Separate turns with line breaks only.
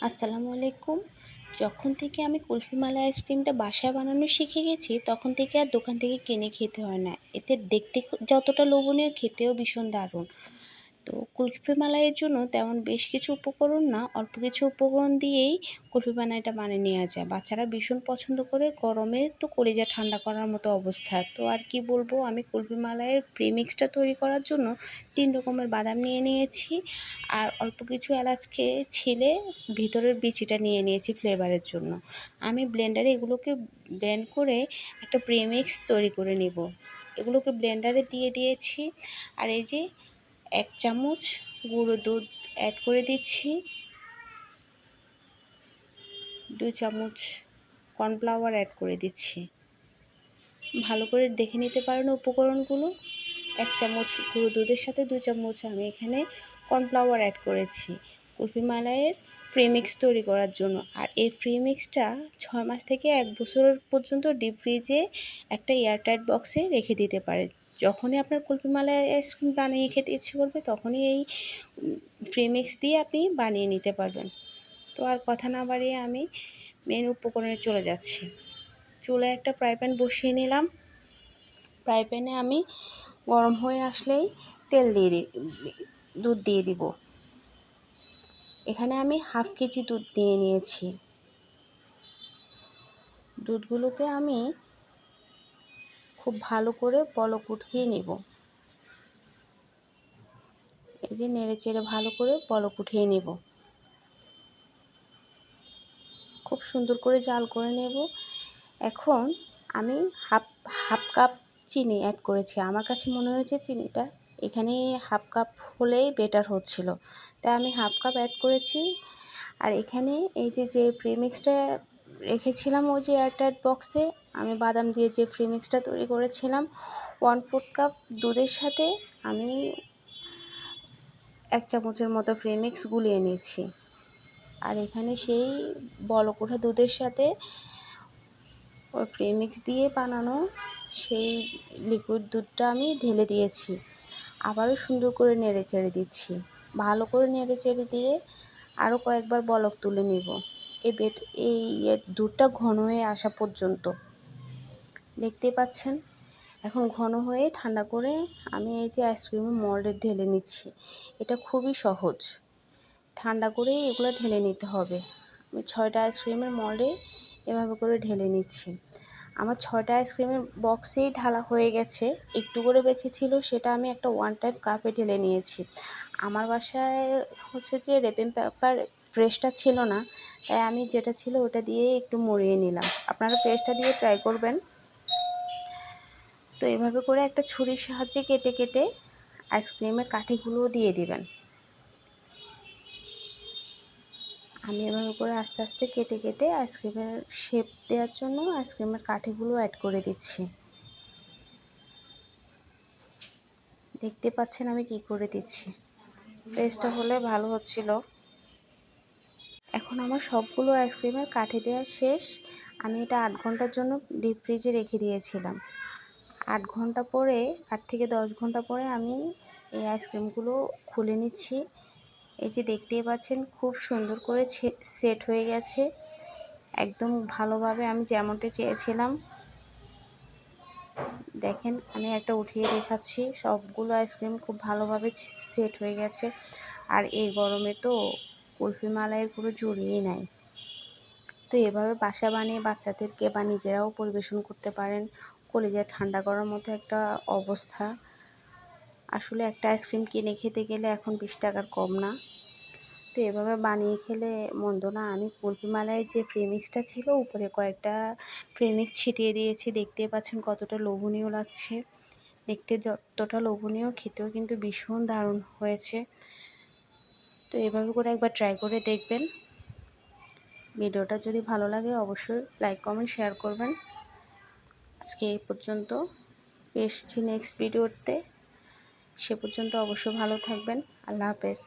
আসসালামু আলাইকুম। যখন থেকে আমি কুলফি মালাই আইসক্রিমটা বাসায় বানানো শিখে গেছি, তখন থেকে আর দোকান থেকে কিনে খেতে হয় না। এতে দেখতে যতটা লোভনীয়, খেতেও ভীষণ দারুণ। তো কুলফি মালাইয়ের জন্য তেমন বেশ কিছু উপকরণ না, অল্প কিছু উপকরণ দিয়েই কুলফি মালাইটা বানিয়ে নেওয়া যায়। বাচ্চারা ভীষণ পছন্দ করে, গরমে তো কলিজা ঠান্ডা করার মতো অবস্থা। তো আর কি বলব, আমি কুলফি মালাইয়ের প্রিমিক্সটা তৈরি করার জন্য তিন রকমের বাদাম নিয়ে নিয়েছি আর অল্প কিছু এলাচকে ছিলে ভিতরের বিচিটা নিয়ে নিয়েছি ফ্লেভারের জন্য। আমি ব্লেন্ডারে এগুলোকে ব্লেন্ড করে একটা প্রিমিক্স তৈরি করে নেব। এগুলোকে ব্লেন্ডারে দিয়ে দিয়েছি। আর এই যে এক চামচ গুঁড়ো দুধ অ্যাড করে দিচ্ছি। দু চামচ কর্নফ্লাওয়ার অ্যাড করে দিচ্ছি। ভালো করে দেখে নিতে পারেন উপকরণগুলো। এক চামচ গুঁড়ো দুধের সাথে দু চামচ আমি এখানে কর্নফ্লাওয়ার অ্যাড করেছি। কুলফি মালাইয়ের প্রিমিক্স তৈরি করার জন্য। আর এই প্রিমিক্সটা ছয় মাস থেকে এক বছর পর্যন্ত ডিপ ফ্রিজে একটা এয়ারটাইট বক্সে রেখে দিতে পারে যখনই আপনার মালাই আইসক্রিম বানিয়ে খেতে ইচ্ছে করবে, তখনই এই প্রিমিক্স দিয়ে আপনি বানিয়ে নিতে পারবেন। তো আর কথা না বাড়িয়ে আমি মেন উপকরণে চলে যাচ্ছি। চুলায় একটা ফ্রাই প্যান বসিয়ে নিলাম। ফ্রাই প্যানে আমি গরম হয়ে আসলেই তেল দিয়ে দিই দুধ দিয়ে দিব। এখানে আমি হাফ কেজি দুধ নিয়ে নিয়েছি। দুধগুলোকে আমি খুব ভালো করে পলক উঠিয়ে নেব। এই যে নেড়ে চেড়ে ভালো করে পলক উঠিয়ে নেব। খুব সুন্দর করে জাল করে নেব। এখন আমি হাফ হাফ কাপ চিনি অ্যাড করেছি। আমার কাছে মনে হয়েছে চিনিটা এখানে হাফ কাপ হলেই বেটার হচ্ছিল। তাই আমি হাফ কাপ অ্যাড করেছি। আর এখানে এই যে যে প্রিমিক্সটা রেখেছিলাম ওই যে এয়ারটাইট বক্সে আমি বাদাম দিয়ে যে প্রিমিক্সটা তৈরি করেছিলাম ওয়ান ফোর্থ কাপ দুধের সাথে আমি এক চামচের মতো প্রিমিক্স গুলিয়ে নিয়েছি। আর এখানে সেই বলক ওঠা দুধের সাথে ওই প্রিমিক্স দিয়ে বানানো সেই লিকুইড দুধটা আমি ঢেলে দিয়েছি। আবারও সুন্দর করে নেড়ে চেড়ে দিচ্ছি। ভালো করে নেড়ে চেড়ে দিয়ে আরও কয়েকবার বলক তুলে নেব। এই বেট, এই দুধটা ঘন হয়ে আসা পর্যন্ত। দেখতে পাচ্ছেন? এখন ঘন হয়ে ঠান্ডা করে আমি এই যে আইসক্রিমের মল্ডে ঢেলে নিচ্ছি। এটা খুবই সহজ। ঠান্ডা করে এগুলো ঢেলে নিতে হবে। আমি ছয়টা আইসক্রিমের মল্ডে এভাবে করে ঢেলে নিচ্ছি। আমার ছয়টা আইসক্রিমের বক্সেই ঢালা হয়ে গেছে। একটু করে বেঁচে ছিল, সেটা আমি একটা ওয়ান টাইপ কাপে ঢেলে নিয়েছি। আমার বাসায় হচ্ছে যে রেপিং পেপার ফ্রেশটা ছিল না, তাই আমি যেটা ছিল ওটা দিয়ে একটু মরিয়ে নিলাম। আপনারা ফ্রেশটা দিয়ে ট্রাই করবেন। তো এভাবে করে একটা ছুরির সাহায্যে কেটে কেটে আইসক্রিমের কাঠিগুলোও দিয়ে দিবেন। আমি এভাবে করে আস্তে আস্তে কেটে কেটে আইসক্রিমের শেপ দেওয়ার জন্য আইসক্রিমের কাঠিগুলো অ্যাড করে দিচ্ছি। দেখতে পাচ্ছেন আমি কি করে দিচ্ছি। ফ্রেশটা হলে ভালো হচ্ছিল। এখন আমার সবগুলো আইসক্রিমের কাঠি দেওয়া শেষ। আমি এটা আট ঘণ্টার জন্য ডিপ ফ্রিজে রেখে দিয়েছিলাম। আট ঘণ্টা পরে, আট থেকে দশ ঘণ্টা পরে আমি এই আইসক্রিমগুলো খুলে নিচ্ছি। এই যে দেখতেই পাচ্ছেন, খুব সুন্দর করে সেট হয়ে গেছে। একদম ভালোভাবে আমি যেমনটা চেয়েছিলাম। দেখেন, আমি একটা উঠিয়ে দেখাচ্ছি। সবগুলো আইসক্রিম খুব ভালোভাবে সেট হয়ে গেছে। আর এই গরমে তো কুলফি মালাইয়ের কোনো জুড়িই নাই। তো এভাবে বাসা বানিয়ে বাচ্চাদেরকে বা নিজেরাও পরিবেশন করতে পারেন। কলিজা ঠান্ডা করার মতো একটা অবস্থা। আসলে একটা আইসক্রিম কিনে খেতে গেলে এখন বিশ টাকার কম না। তো এভাবে বানিয়ে খেলে মন্দ না। আমি কুলফি মালাইয়ের যে প্রেমিক্সটা ছিল, উপরে কয়েকটা প্রেমিক্স ছিটিয়ে দিয়েছি। দেখতে পাচ্ছেন কতটা লোভনীয় লাগছে। দেখতে যতটা লোভনীয়, খেতেও কিন্তু ভীষণ দারুণ হয়েছে। তো এভাবে করে একবার ট্রাই করে দেখবেন। ভিডিওটা যদি ভালো লাগে, অবশ্যই লাইক কমেন্ট শেয়ার করবেন। আজকে এই পর্যন্ত। এসছি নেক্সট ভিডিওতে সে পর্যন্ত অবশ্য ভালো থাকবেন। আল্লাহ হাফেজ।